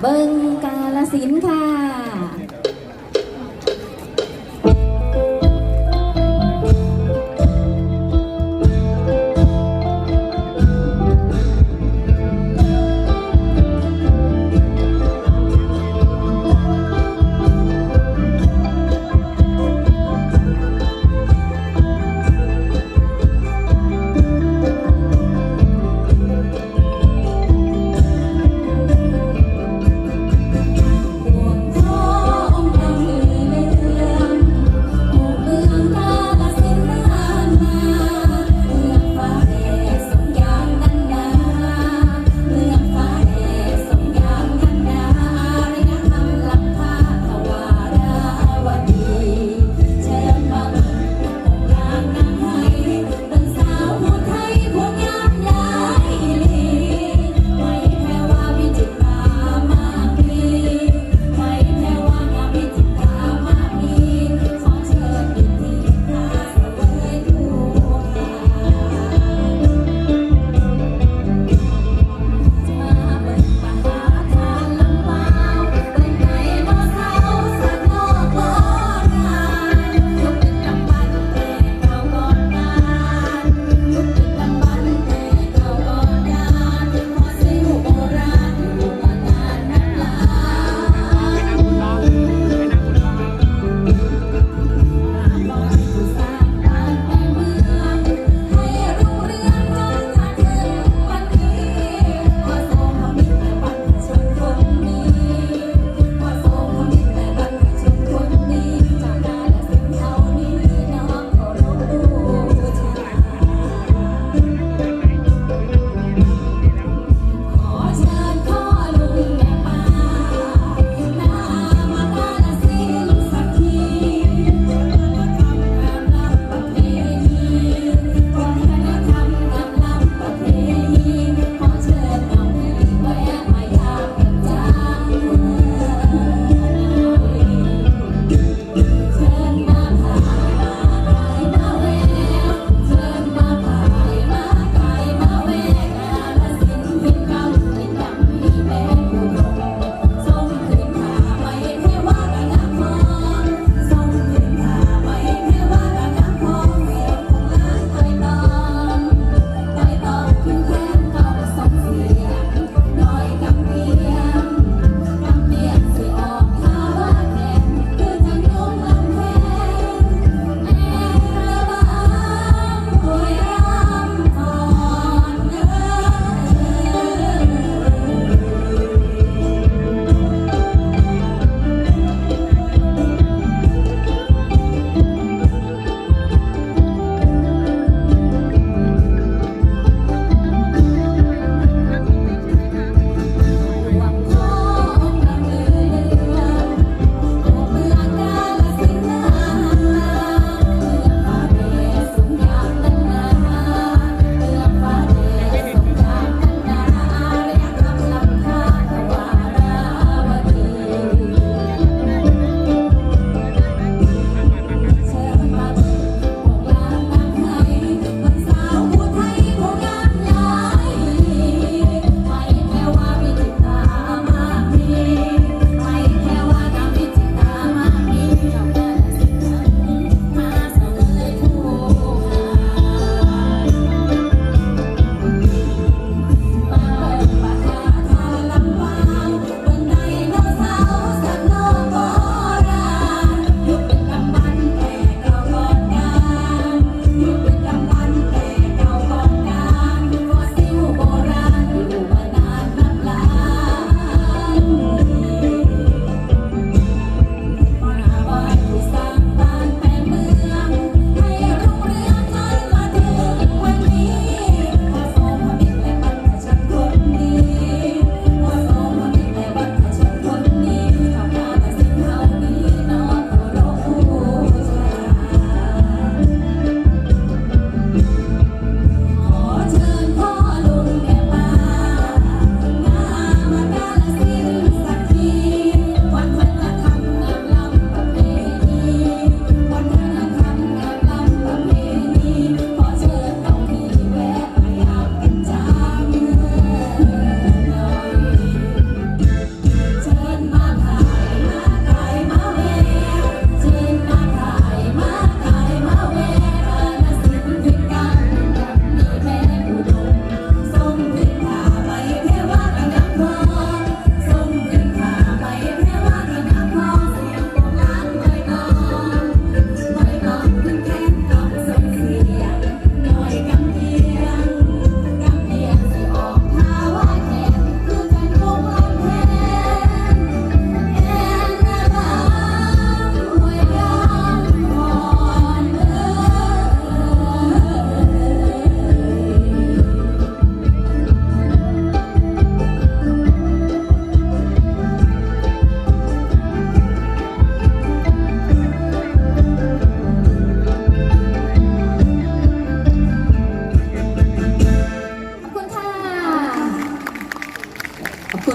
เบิงกาลสินค่ะ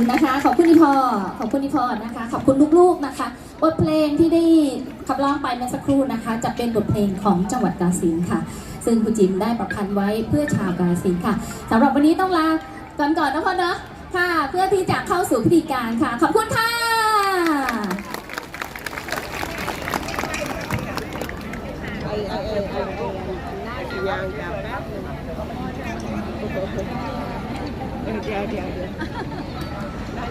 คุนะคะ ขอบคุณพี่พอขอบคุณพี่พอนะคะ ขอบคุณลูกๆนะคะบทเพลงที่ได้ขับร้องไปเมื่อสักครู่นะคะ จะเป็นบทเพลงของจังหวัดกาฬสินค่ะ ซึ่งคุณจิมได้ประพันธ์ไว้เพื่อชาวกาฬสินค่ะสำหรับวันนี้ต้องลาก่อนก่อนนะพ่อเนาะค่ะ เพื่อที่จะเข้าสู่พิธีการค่ะ ขอบคุณค่ะเดี๋ยวเดี๋ยวเดี๋ยว